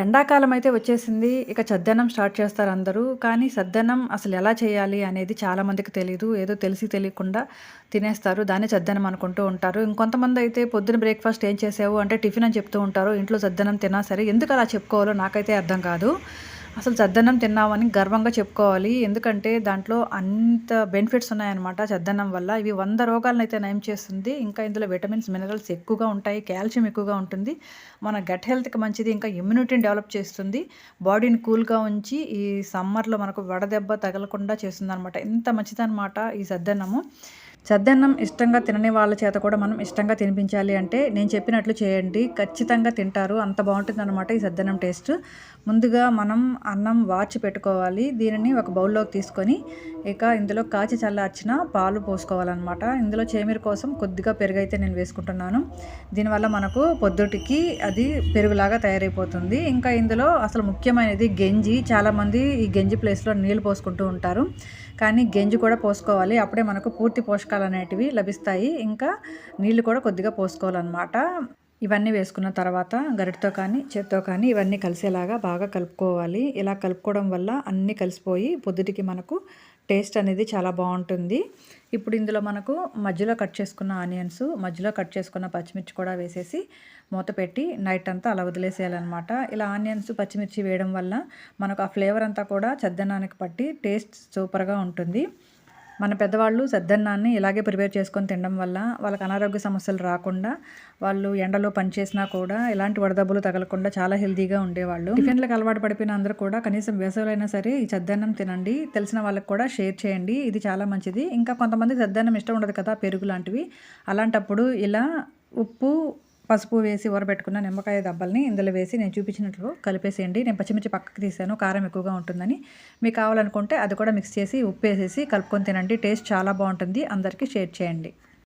ఎండాకాలం అయితే వచ్చేసింది. ఇక చద్దన్నం స్టార్ట్ చేస్తారు అందరూ. కానీ సద్దనం అసలు ఎలా చేయాలి అనేది చాలామందికి తెలియదు ఏదో తెలిసి తెలియకుండా తినేస్తారు. దాన్ని చద్దన్నం అనుకుంటూ ఉంటారు. ఇంకొంతమంది అయితే పొద్దున బ్రేక్‌ఫాస్ట్ ఏం చేసావు అంటే టిఫిన్ అని చెప్తూ ఉంటారు. ఇంట్లో చద్దన్నం తిన్నా సరే ఎందుకు అలా చెప్పుకోవాలో నాకైతే అర్థం కాదు. అసలు చద్దన్నం తిన్నామని గర్వంగా చెప్పుకోవాలి. ఎందుకంటే దాంట్లో అంత బెనిఫిట్స్ ఉన్నాయన్నమాట చద్దన్నం వల్ల. ఇవి వంద రోగాలను అయితే నయం చేస్తుంది. ఇంకా ఇందులో విటమిన్స్, మినరల్స్ ఎక్కువగా ఉంటాయి. కాల్షియం ఎక్కువగా ఉంటుంది. మన గట్ హెల్త్‌కి మంచిది. ఇంకా ఇమ్యూనిటీని డెవలప్ చేస్తుంది. బాడీని కూల్‌గా ఉంచి ఈ సమ్మర్‌లో మనకు వడదెబ్బ తగలకుండా చేస్తుంది అనమాట ఇంత మంచిదనమాట ఈ సద్దన్నము. చద్దన్నం ఇష్టంగా తినని వాళ్ళ చేత కూడా మనం ఇష్టంగా తినిపించాలి అంటే నేను చెప్పినట్లు చేయండి. ఖచ్చితంగా తింటారు. అంత బావుంటుందనమాట ఈ సద్దన్నం టేస్ట్. ముందుగా మనం అన్నం వార్చి పెట్టుకోవాలి. దీనిని ఒక బౌల్‌లోకి తీసుకొని ఇక ఇందులో కాచి చల్లార్చిన పాలు పోసుకోవాలన్నమాట ఇందులో చేమీరు కోసం కొద్దిగా పెరుగైతే నేను వేసుకుంటున్నాను. దీనివల్ల మనకు పొద్దుటికి అది పెరుగులాగా తయారైపోతుంది. ఇంకా ఇందులో అసలు ముఖ్యమైనది గెంజి. చాలామంది ఈ గెంజి ప్లేస్‌లో నీళ్ళు పోసుకుంటూ ఉంటారు. కానీ గెంజి కూడా పోసుకోవాలి. అప్పుడే మనకు పూర్తి పోషకాలనేటివి లభిస్తాయి. ఇంకా నీళ్ళు కూడా కొద్దిగా పోసుకోవాలనమాట. ఇవన్నీ వేసుకున్న తర్వాత గరిటతో కానీ, చేత్తో కానీ ఇవన్నీ కలిసేలాగా బాగా కలుపుకోవాలి. ఇలా కలుపుకోవడం వల్ల అన్నీ కలిసిపోయి పొద్దుటికి మనకు టేస్ట్ అనేది చాలా బాగుంటుంది ఇప్పుడు ఇందులో మనకు మధ్యలో కట్ చేసుకున్న ఆనియన్స్, మధ్యలో కట్ చేసుకున్న పచ్చిమిర్చి కూడా వేసేసి మూత పెట్టి నైట్ అంతా అలా వదిలేసేయాలన్నమాట ఇలా ఆనియన్స్, పచ్చిమిర్చి వేయడం వల్ల మనకు ఆ ఫ్లేవర్ అంతా కూడా చద్దనానికి పట్టి టేస్ట్ సూపర్‌గా ఉంటుంది. మన పెద్దవాళ్ళు సద్దన్నాన్ని ఇలాగే ప్రిపేర్ చేసుకొని తినడం వల్ల వాళ్ళకి అనారోగ్య సమస్యలు రాకుండా, వాళ్ళు ఎండలో పని చేసినా కూడా ఇలాంటి వడదెబ్బలు తగలకుండా చాలా హెల్తీగా ఉండేవాళ్ళు. టిఫిన్లకు అలవాటు పడిపోయిన అందరూ కూడా కనీసం వేసవిలైనా సరే ఈ సద్దన్నం తినండి. తెలిసిన వాళ్ళకి కూడా షేర్ చేయండి. ఇది చాలా మంచిది. ఇంకా కొంతమందికి సద్దన్నం ఇష్టం ఉండదు కదా! పెరుగు లాంటివి. అలాంటప్పుడు ఇలా ఉప్పు, పసుపు వేసి ఊరబెట్టుకున్న నిమ్మకాయ దబ్బల్ని ఇందులో వేసి నేను చూపించినట్లు కలిపేసేయండి. నేను పచ్చిమిర్చి పక్కకి తీసాను. కారం ఎక్కువగా ఉంటుందని. మీకు కావాలనుకుంటే అది కూడా మిక్స్ చేసి ఉప్పు వేసేసి కలుపుకొని తినండి. టేస్ట్ చాలా బాగుంటుంది అందరికీ షేర్ చేయండి.